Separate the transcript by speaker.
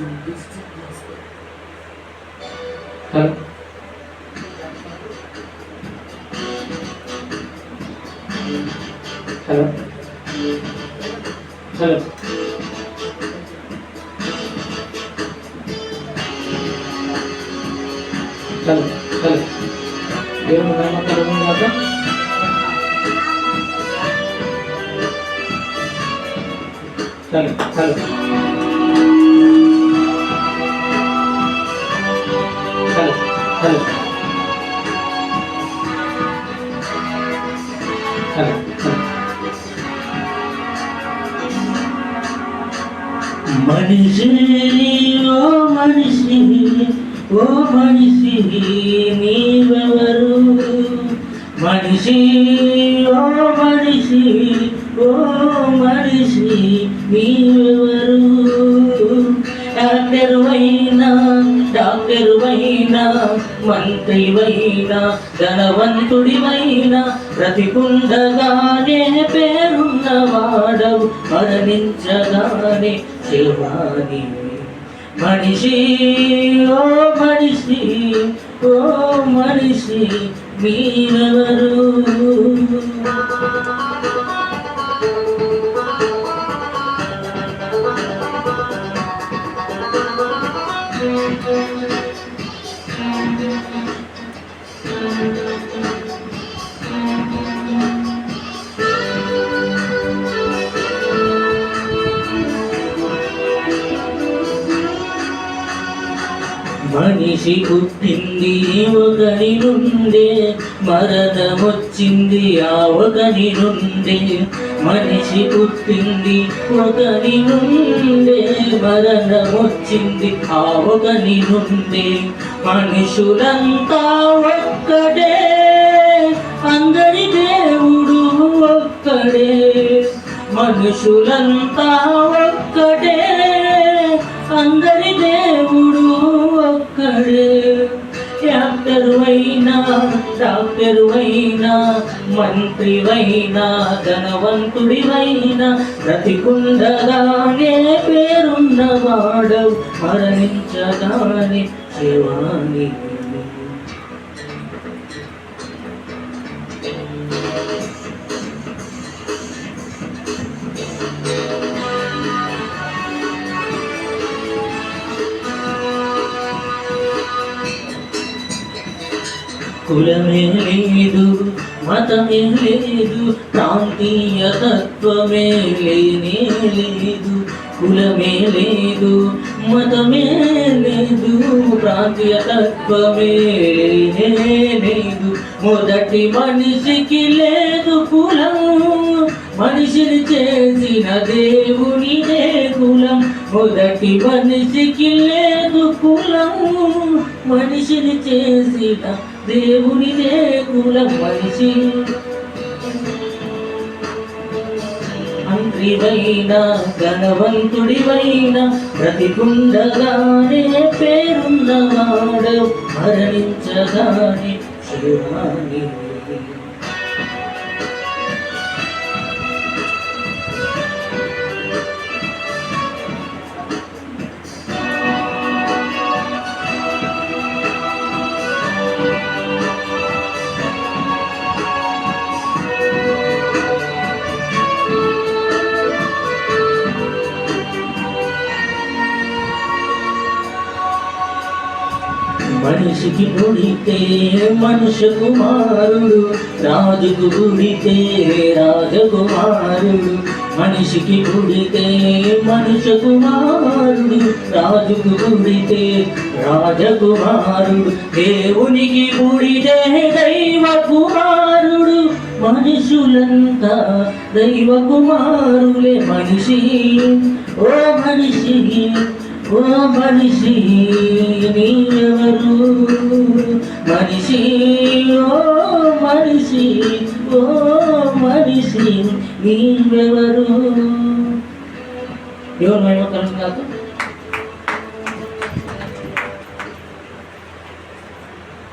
Speaker 1: Halo. Halo. Halo. Halo. Halo. halo mengamak? Halo. Halo.
Speaker 2: మనిషి ఓ మనిషి ఓ మనిషి నీవెవరు? మనిషి ఓ మనిషి ఓ మనిషి నీవెవరు? డాక్టర్ వైనా డాక్టర్ వైనా మంత్రి వైనా ప్రతికుండగానే పేరు వాడవు మరణించగానే శివాని మనిషి ఓ మనిషి ఓ మనిషి మీరెవరు? మనిషి పుట్టింది ఒకని నుండే మరణమొచ్చింది ఆ ఒకని నుండే మనిషి పుట్టింది ఒకని నుండే మరణమొచ్చింది ఆ ఒకని నుండే మనుషులంతా ఒక్కడే అందరి దేవుడు ఒక్కడే. మనుషులంతా ఒక్కడే పెరువైనా అయినా మంత్రి ధనవంతుడివైనా బ్రతికుండగానే పేరున్నవాడవు మరణించగానే శివాని కులమే లేదు మతమే లేదు ప్రాంతీయ తత్వమే లేనే లేదు కులమే లేదు మతమే లేదు ప్రాంతీయ తత్వమే లేనే లేదు మొదటి మనిషికి లేదు కులం. మనిషిని చేసిన దేవునిదే కులం మొదటి మనిషికి లేదు కులం. మనిషిని చేసిన దేవునిదే కులం మనిషి మంత్రివైనా ధనవంతుడివైనా బ్రతికుండగానే పేరున్నవాడు మరణించగానే శివాని మనిషికి పుడితే మనుష్య కుమారుడు రాజుకు పుడితే రాజకుమారుడు. మనిషికి పుడితే మనుష్య కుమారుడు రాజుకు పుడితే రాజకుమారుడు. దేవునికి పుడితే దైవ కుమారుడు మనుషులంతా దైవ కుమారులే మనిషి. ఓ మనిషి ఓ మనిషి. మనిషి ఓ మనిషి ఓ మనిషి నీవెవరు ఎవరు మహిమ కలుగు